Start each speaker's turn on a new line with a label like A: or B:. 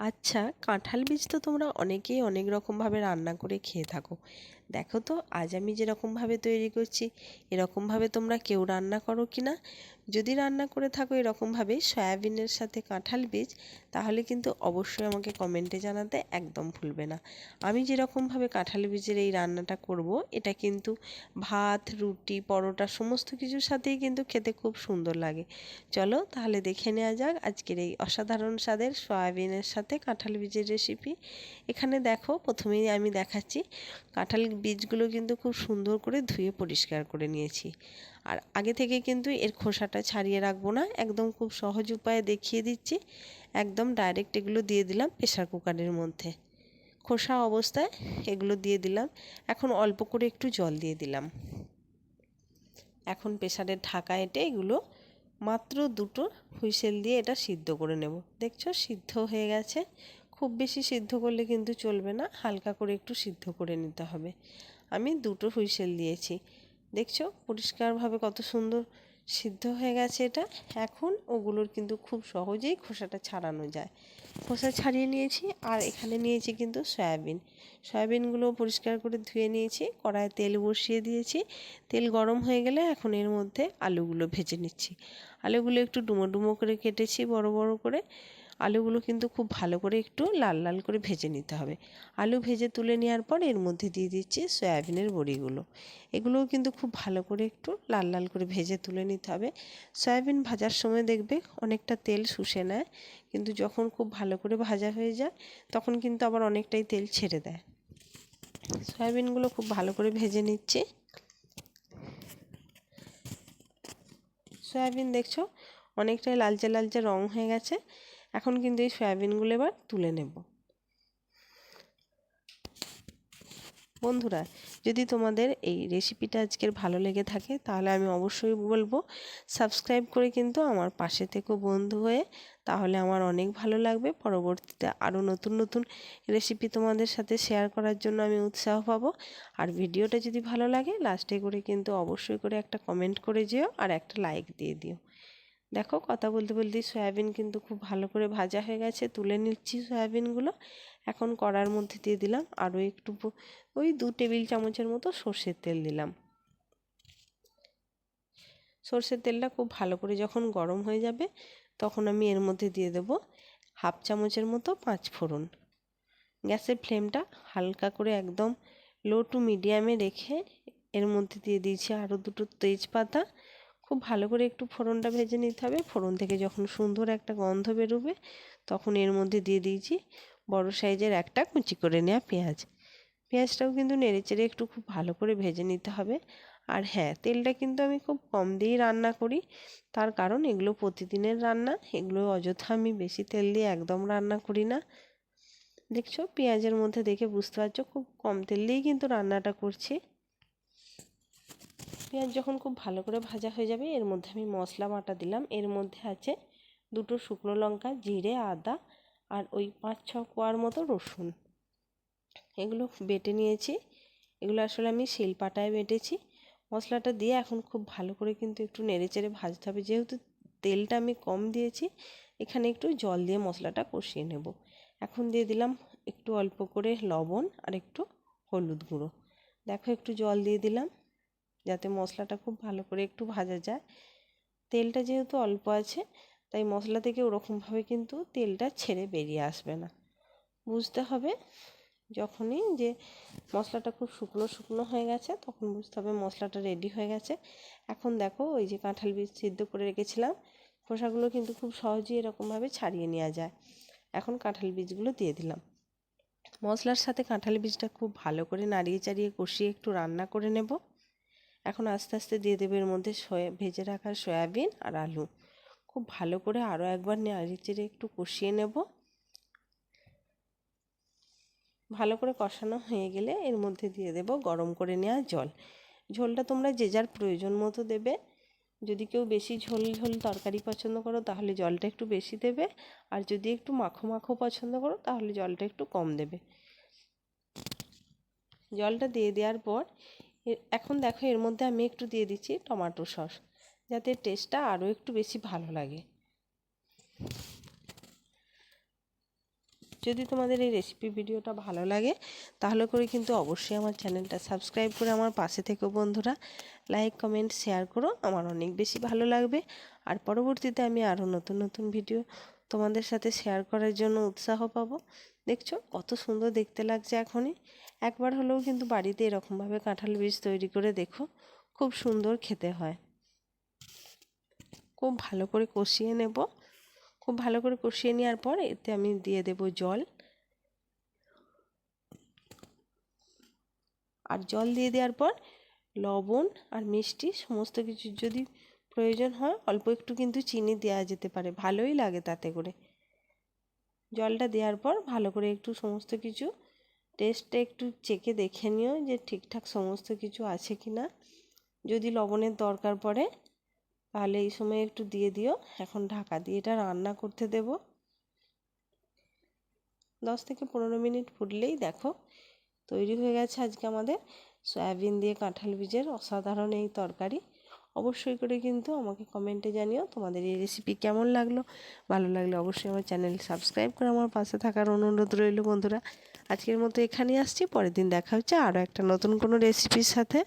A: আচ্ছা কাঁঠাল বীজ তো তোমরা অনেকেই অনেক রকমভাবে রান্না করে খেয়ে থাকো। দেখো তো, আজ আমি যেরকমভাবে তৈরি করছি, এরকমভাবে তোমরা কেউ রান্না করো কি না যদি রান্না করে থাকো এরকমভাবে সয়াবিনের সাথে কাঁঠাল বীজ, তাহলে কিন্তু অবশ্যই আমাকে কমেন্টে জানাতে একদম ভুলবে না। আমি যেরকমভাবে কাঁঠাল বীজের এই রান্নাটা করব, এটা কিন্তু ভাত, রুটি, পরোটা সমস্ত কিছুর সাথেই কিন্তু খেতে খুব সুন্দর লাগে। চলো তাহলে দেখে নেওয়া যাক আজকের এই অসাধারণ স্বাদের সয়াবিনের সাথে কাঁঠাল বীজের রেসিপি এখানে দেখো, প্রথমেই আমি দেখাচ্ছি, কাঁঠাল বীজগুলো কিন্তু খুব সুন্দর করে ধুয়ে পরিষ্কার করে নিয়েছি। আর আগে থেকে কিন্তু এর খোসাটা ছাড়িয়ে রাখব না। একদম খুব সহজ উপায়ে দেখিয়ে দিচ্ছি। একদম ডাইরেক্ট এগুলো দিয়ে দিলাম প্রেশার কুকারের মধ্যে। খোসা অবস্থায় এগুলো দিয়ে দিলাম। এখন অল্প করে একটু জল দিয়ে দিলাম। এখন প্রেশারের ঢাকা এটে এগুলো মাত্র দুটো হুইসেল দিয়ে এটা সিদ্ধ করে নেব। দেখছ? সিদ্ধ হয়ে গেছে। খুব বেশি সিদ্ধ করলে কিন্তু চলবে না। হালকা করে একটু সিদ্ধ করে নিতে হবে। আমি দুটো হুইসেল দিয়েছি। দেখছ? পরিষ্কারভাবে কত সুন্দর সিদ্ধ হয়ে গেছে এটা। এখন ওগুলোর কিন্তু খুব সহজেই খোসাটা ছাড়ানো যায়। খোসা ছাড়িয়ে নিয়েছি আর এখানে নিয়েছি কিন্তু সয়াবিন। সয়াবিনগুলো পরিষ্কার করে ধুয়ে নিয়েছি কড়ায় তেল বসিয়ে দিয়েছি। তেল গরম হয়ে গেলে এখন এর মধ্যে আলুগুলো ভেজে নিচ্ছি। আলুগুলো একটু ডুমো ডুমো করে কেটেছি বড় বড় করে। আলুগুলো কিন্তু খুব ভালো করে একটু লাল লাল করে ভেজে নিতে হবে। আলু ভেজে তুলে নেওয়ার পর এর মধ্যে দিয়ে দিচ্ছি সয়াবিনের বড়িগুলো। এগুলোও কিন্তু খুব ভালো করে একটু লাল লাল করে ভেজে তুলে নিতে হবে। সয়াবিন ভাজার সময় দেখবে অনেকটা তেল শুষে নেয়, কিন্তু যখন খুব ভালো করে ভাজা হয়ে যায় তখন কিন্তু আবার অনেকটাই তেল ছেড়ে দেয়। সয়াবিনগুলো খুব ভালো করে ভেজে নিচ্ছি। সয়াবিন দেখছ অনেকটাই লালচে লালচে রং হয়ে গেছে। এখন কিন্তু এই সয়াবিনগুলো এবার তুলে নেব। বন্ধুরা, যদি তোমাদের এই রেসিপিটা আজকের ভালো লেগে থাকে, তাহলে আমি অবশ্যই বলব সাবস্ক্রাইব করে কিন্তু আমার পাশে থেকেও বন্ধু হয়ে। তাহলে আমার অনেক ভালো লাগবে। পরবর্তীতে আরও নতুন নতুন রেসিপি তোমাদের সাথে শেয়ার করার জন্য আমি উৎসাহ পাবো। আর ভিডিওটা যদি ভালো লাগে লাস্টে করে কিন্তু অবশ্যই করে একটা কমেন্ট করে যেও আর একটা লাইক দিয়ে দিও। দেখো কথা বলতে বলতে সয়াবিন কিন্তু খুব ভালো করে ভাজা হয়ে গেছে। তুলে নিচ্ছি সয়াবিনগুলো। এখন কড়ার মধ্যে দিয়ে দিলাম। আরও একটু ওই দু টেবিল চামচের মতো সর্ষের তেল দিলাম। সর্ষের তেলটা খুব ভালো করে যখন গরম হয়ে যাবে, তখন আমি এর মধ্যে দিয়ে দেব হাফ চামচের মতো পাঁচ ফোড়ন। গ্যাসের ফ্লেমটা হালকা করে একদম লো টু মিডিয়ামে রেখে এর মধ্যে দিয়ে দিয়েছি আরও দুটো তেজপাতা খুব ভালো করে একটু ফোড়নটা ভেজে নিতে হবে। ফোড়ন থেকে যখন সুন্দর একটা গন্ধ বেরোবে, তখন এর মধ্যে দিয়ে দিয়েছি বড় সাইজের একটা কুচি করে নেওয়া পেঁয়াজ। পেঁয়াজটাও কিন্তু নেড়েচেড়ে একটু খুব ভালো করে ভেজে নিতে হবে। আর হ্যাঁ তেলটা কিন্তু আমি খুব কম দিয়েই রান্না করি। তার কারণ এগুলো প্রতিদিনের রান্না, এগুলো অযথা আমি বেশি তেল দিয়ে একদম রান্না করি না। দেখছ? পেঁয়াজের মধ্যে দেখে বুঝতে পারছ, খুব কম তেল দিয়েই কিন্তু রান্নাটা করছি। পেঁয়াজ যখন খুব ভালো করে ভাজা হয়ে যাবে, এর মধ্যে আমি মশলা বাটা দিলাম। এর মধ্যে আছে দুটো শুকনো লঙ্কা, জিরে, আদা আর ওই পাঁচ ছ কোয়ার মতো রসুন। এগুলো বেটে নিয়েছি। এগুলো আসলে আমি শিলপাটায় বেটেছি। মশলাটা দিয়ে এখন খুব ভালো করে কিন্তু একটু নেড়ে চেড়ে ভাজতে হবে। যেহেতু তেলটা আমি কম দিয়েছি, এখানে একটু জল দিয়ে মশলাটা কষিয়ে নেব। এখন দিয়ে দিলাম একটু অল্প করে লবণ আর একটু হলুদ গুঁড়ো। দেখো একটু জল দিয়ে দিলাম। যাতে মশলাটা খুব ভালো করে একটু ভাজা যায়। তেলটা যেহেতু অল্প আছে, তাই মশলা থেকে ওরকমভাবে কিন্তু তেলটা ছেড়ে বেরিয়ে আসবে না। বুঝতে হবে যখনই যে মশলাটা খুব শুকনো শুকনো হয়ে গেছে, তখন বুঝতে হবে মশলাটা রেডি হয়ে গেছে। এখন দেখো ওই যে কাঁঠাল বীজ সিদ্ধ করে রেখেছিলাম, খোসাগুলো কিন্তু খুব সহজেই এরকমভাবে ছাড়িয়ে নেওয়া যায়। এখন কাঁঠাল বীজগুলো দিয়ে দিলাম। মশলার সাথে কাঁঠাল বীজটা খুব ভালো করে নাড়িয়ে চাড়িয়ে কষিয়ে একটু রান্না করে নেব। এখন আস্তে আস্তে দিয়ে দেবে এর মধ্যে সয়া, ভেজে রাখা সয়াবিন আর আলু। খুব ভালো করে আরও একবার নেড়ে চেড়ে একটু কষিয়ে নেব। ভালো করে কষানো হয়ে গেলে এর মধ্যে দিয়ে দেব গরম করে নেওয়া জল। ঝোলটা তোমরা যে যার প্রয়োজন মতো দেবে। যদি কেউ বেশি ঝোল ঝোল তরকারি পছন্দ করো তাহলে জলটা একটু বেশি দেবে। আর যদি একটু মাখো মাখো পছন্দ করো তাহলে জলটা একটু কম দেবে। জলটা দিয়ে দেওয়ার পর এখন দেখো এর মধ্যে আমি একটু দিয়ে দিচ্ছি টমেটো সস, যাতে টেস্টটা আরও একটু বেশি ভালো লাগে। যদি তোমাদের এই রেসিপি ভিডিওটা ভালো লাগে, তাহলে করে কিন্তু অবশ্যই আমার চ্যানেলটা সাবস্ক্রাইব করে আমার পাশে থেকো বন্ধুরা। লাইক কমেন্ট শেয়ার করো, আমার অনেক বেশি ভালো লাগবে। আর পরবর্তীতে আমি আরও নতুন নতুন ভিডিও তোমাদের সাথে শেয়ার করার জন্য উৎসাহ পাবো। দেখছ কত সুন্দর দেখতে লাগছে এখনই। একবার হলেও কিন্তু বাড়িতে এরকমভাবে কাঁঠাল বীজ তৈরি করে দেখো, খুব সুন্দর খেতে হয়। খুব ভালো করে কষিয়ে নেব। খুব ভালো করে কষিয়ে নেওয়ার পর এতে আমি দিয়ে দেব জল। আর জল দিয়ে দেওয়ার পর লবণ আর মিষ্টি, সমস্ত কিছু যদি প্রয়োজন হয়, অল্প একটু কিন্তু চিনি দেওয়া যেতে পারে, ভালোই লাগে তাতে করে। জলটা দেওয়ার পর ভালো করে একটু সমস্ত কিছু টেস্টটা একটু চেকে দেখে নিও যে ঠিকঠাক সমস্ত কিছু আছে কি না যদি লবণের দরকার পড়ে, তাহলে এই সময় একটু দিয়ে দিও। এখন ঢাকা দিয়ে এটা রান্না করতে দেব। দশ থেকে পনেরো মিনিট ফুটলেই দেখো, তৈরি হয়ে গেছে আজকে আমাদের। সয়াবিন দিয়ে কাঁঠাল বীজের অসাধারণ এই তরকারি। অবশ্যই করে কিন্তু আমাকে কমেন্টে জানিও তোমাদের এই রেসিপি কেমন লাগল। ভালো লাগলে অবশ্যই আমার চ্যানেল সাবস্ক্রাইব করে আমার পাশে থাকার অনুরোধ রইল বন্ধুরা। আজকের মতো এখানেই আসছি, পরের দিন দেখা হচ্ছে আরও একটা নতুন কোনো রেসিপির সাথে।